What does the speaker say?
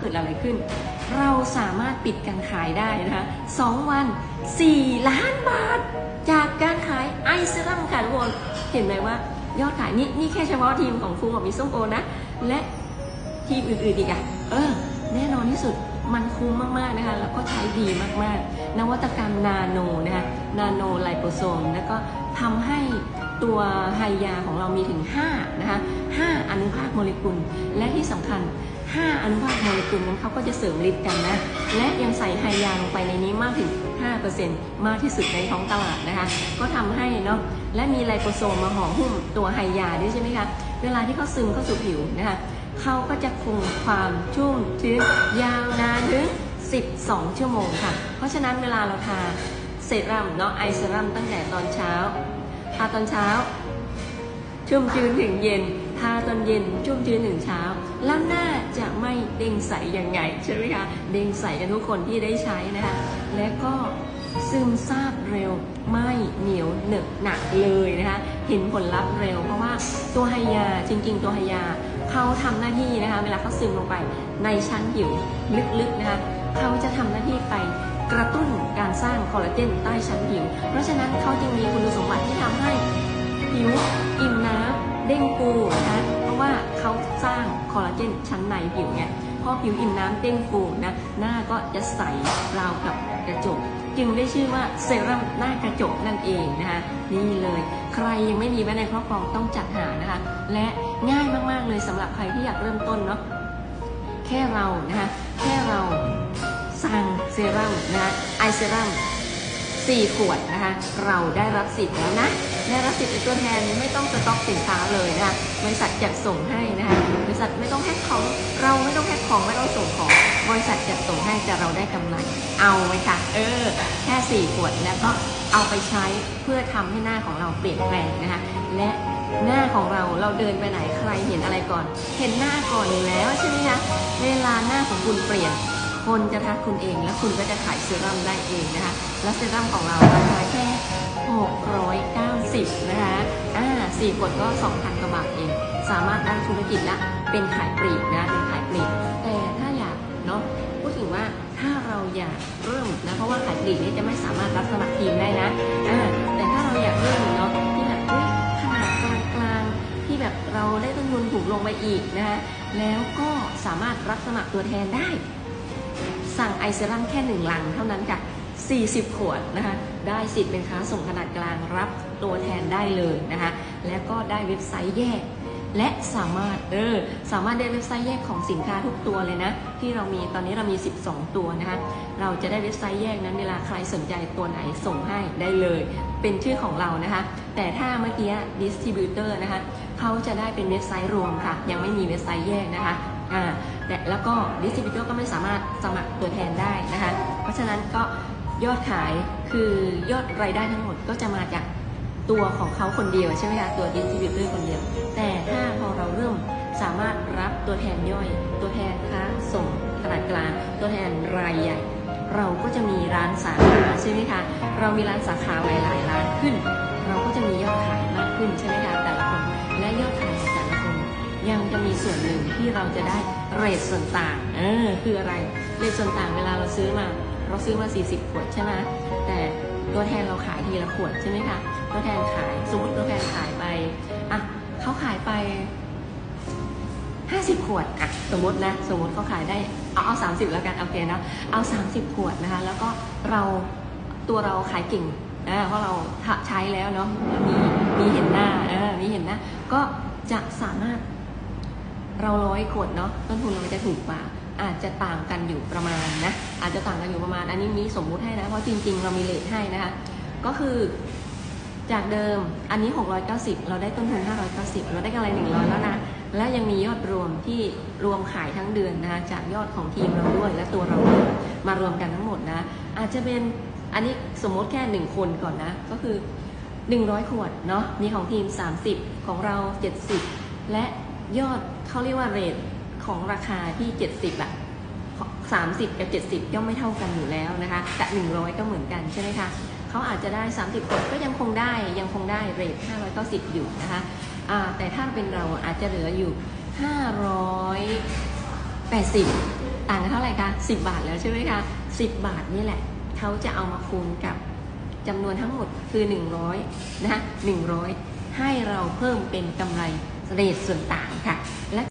เกิดอะไรขึ้น เราสามารถปิดการขายได้นะคะสองวัน 4 ล้านบาท จากการขายไอเซรั่มค่ะทุกคนเห็นไหมว่ายอดขายนี่นี่แค่เฉพาะทีมของฟูกับมิส้มโอนะ และทีมอื่นๆอีกอะเออ แน่นอนที่สุดมันคุ้มมากๆนะคะแล้วก็ใช้ดีมากๆ นวัตกรรมนาโนนะคะนาโนไลโปโซมแล้วก็ทำให้ตัวไฮยาของเรามีถึง 5 นะคะ 5 อนุภาคโมเลกุล และที่สำคัญ 5 อนุภาคโมเลกุลนั้นเขาก็จะเสริมฤทธิ์กันนะ และยังใส่ไฮยาลงไปในนี้มากถึง 5%มากที่สุดในท้องตลาดนะคะ ก็ทำให้เนาะ และมีไลโปโซมมาห่อหุ้มตัวไฮยาด้วยใช่ไหมคะ เวลาที่เขาซึมเข้าสู่ผิวนะคะเขาก็จะคงความชุ่มชื้นยาวนานถึง 12 ชั่วโมงค่ะ เพราะฉะนั้นเวลาเราทาเซรั่มเนาะไอเซรั่มตั้งแต่ตอนเช้า ทาตอนเช้า ชุ่มชื้นถึงเย็น ทาตอนเย็นชุ่มชื้นถึงเช้า แล้วหน้าจะไม่เด้งใสยังไงใช่ไหมคะเด้งใสกันทุกคนที่ได้ใช้นะคะและก็ซึมซาบเร็วไม่เหนียวเหนอะหนักเลยนะคะเห็นผลลัพธ์เร็ว เพราะว่าตัวไฮยาจริง ๆ ตัวไฮยาเขาทำหน้าที่นะคะเวลาเขาซึมลงไปในชั้นผิวลึกๆนะคะเขาจะทำหน้าที่ไปกระตุ้นการสร้างคอลลาเจนใต้ชั้นผิว เพราะฉะนั้นเขาจึงมีคุณสมบัติที่ทำให้ผิวอิ่มน้ำ เด้งฟูนะ เพราะว่าเขาสร้างคอลลาเจนชั้นในผิวไงพอผิวอิ่มน้ำเด้งฟูนะหน้าก็จะใสราวกับกระจก จึงได้ชื่อว่าเซรั่มหน้ากระจกนั่นเองนะคะนี่เลยใครยังไม่มีไว้ในครอบครองต้องจัดหานะคะ และง่ายมากๆเลยสำหรับใครที่อยากเริ่มต้นเนาะแค่เรานะคะแค่เราสั่งเซรั่มนะคะไอเซรั่ม 4 ขวดนะคะ เราได้รับสิทธิ์แล้วนะ ได้รับสิทธิ์เป็นตัวแทนไม่ต้องสต็อกสินค้าเลยนะคะบริษัทจัดส่งให้นะคะบริษัทไม่ต้องแพ็คของเราไม่ต้องแพ็คของไม่ต้องส่งของ บริษัทจัดส่งให้แต่เราได้กำไรเอาไหมคะเออแค่4ขวดแล้วก็เอาไปใช้เพื่อทำให้หน้าของเราเปลี่ยนแปลงนะคะ และหน้าของเราเราเดินไปไหนใครเห็นอะไรก่อน เห็นหน้าก่อนอยู่แล้วใช่ไหมคะเวลาหน้าของคุณเปลี่ยน คนจะทักคุณเอง แล้วคุณก็จะขายเซรั่มได้เองนะคะ และเซรั่มของเราราคาแค่ 690 นะคะ อ่าสี่ขวดก็ 2,000กว่าบาทเอง สามารถตั้งธุรกิจละ เป็นขายปลีกนะ เป็นขายปลีก แต่ถ้าอยากเนาะ พูดถึงว่าถ้าเราอยากเริ่มนะ เพราะว่าขายปลีกนี่จะไม่สามารถรับสมัครทีมได้นะ อ่า แต่ถ้าเราอยากเริ่มเนาะที่แบบเฮ้ยขนาดกลางๆที่แบบเราได้ต้นทุนถูกลงไปอีกนะคะแล้วก็สามารถรับสมัครตัวแทนได้ สั่งไอเซรั่มแค่หนึ่งลังเท่านั้นค่ะ 40 ขวดนะคะ ได้สิทธิ์เป็นค้าส่งขนาดกลางรับตัวแทนได้เลยนะคะ แล้วก็ได้เว็บไซต์แยก และสามารถเออสามารถได้เว็บไซต์แยกของสินค้าทุกตัวเลยนะ ที่เรามีตอนนี้เรามี 12 ตัวนะคะ เราจะได้เว็บไซต์แยกนั้นเวลาใครสนใจตัวไหนส่งให้ได้เลย เป็นชื่อของเรานะคะ แต่ถ้าเมื่อกี้ดิสติบิวเตอร์นะคะเขาจะได้เป็นเว็บไซต์รวมค่ะ ยังไม่มีเว็บไซต์แยกนะคะ อ่าแต่แล้วก็ดิสติบิวเตอร์ก็ไม่สามารถสมัครตัวแทนได้นะคะ เพราะฉะนั้นก็ยอดขายคือยอดรายได้ทั้งหมดก็จะมาจากตัวของเขาคนเดียวใช่ไหมคะตัวดิสติบิวเตอร์คนเดียว แต่ถ้าพอเราเริ่มสามารถรับตัวแทนย่อย ตัวแทนค้าส่งขนาดกลาง ตัวแทนรายใหญ่ เราก็จะมีร้านสาขาใช่ไหมคะ เรามีร้านสาขาหลายๆร้านขึ้น ที่เราจะได้เรทส่วนต่างเออคืออะไรเรทส่วนต่างเวลาเราซื้อมา เราซื้อมา 40 ขวดใช่ไหมแต่ตัวแทนเราขายทีละขวดใช่ไหมคะตัวแทนขายสมมติตัวแทนขายไปอะเขาขายไป 50 ขวดอะสมมตินะสมมติเขาขายได้เอาเอา30แล้วกันโอเคนะเอา 30 ขวดนะคะแล้วก็เราตัวเราขายเก่งอ่าเพราะเราใช้แล้วเนาะมีมีเห็นหน้าเออมีเห็นหน้าก็จะสามารถ เราร้อยขวดเนาะต้นทุนเราจะถูกกว่า อาจจะต่างกันอยู่ประมาณนะอาจจะต่างกันอยู่ประมาณ อันนี้มีสมมุติให้นะเพราะจริง ๆ เรามีเลทให้นะคะก็คือจากเดิมอันนี้ 690 เราได้ต้นทุน 590 เราได้กำไร 100 แล้วนะ และยังมียอดรวมที่รวมขายทั้งเดือนนะคะจากยอดของทีมเราด้วยและตัวเราด้วยมารวมกันทั้งหมดนะ อาจจะเป็นอันนี้สมมติแค่ 1 คนก่อนนะ ก็คือ 100 ขวดเนาะมีของทีม 30 ของเรา 70 และ ยอดเขาเรียกว่าเรทของราคาที่ 70อะ30 กับ 70ย่อมไม่เท่ากันอยู่แล้วนะคะกับ100 ก็เหมือนกันใช่ไหมคะเขาอาจจะได้ 30กดก็ยังคงได้ยังคงได้เรท590 อยู่นะคะแต่ถ้าเป็นเราอาจจะเหลืออยู่ 580 ต่างกันเท่าไหร่คะ10 บาทแล้วใช่ไหมคะ10 บาทนี่แหละเขาจะเอามาคูณกับจำนวนทั้งหมดคือ 100 นะคะ100 ให้เราเพิ่มเป็นกำไร เรทส่วนต่างค่ะและ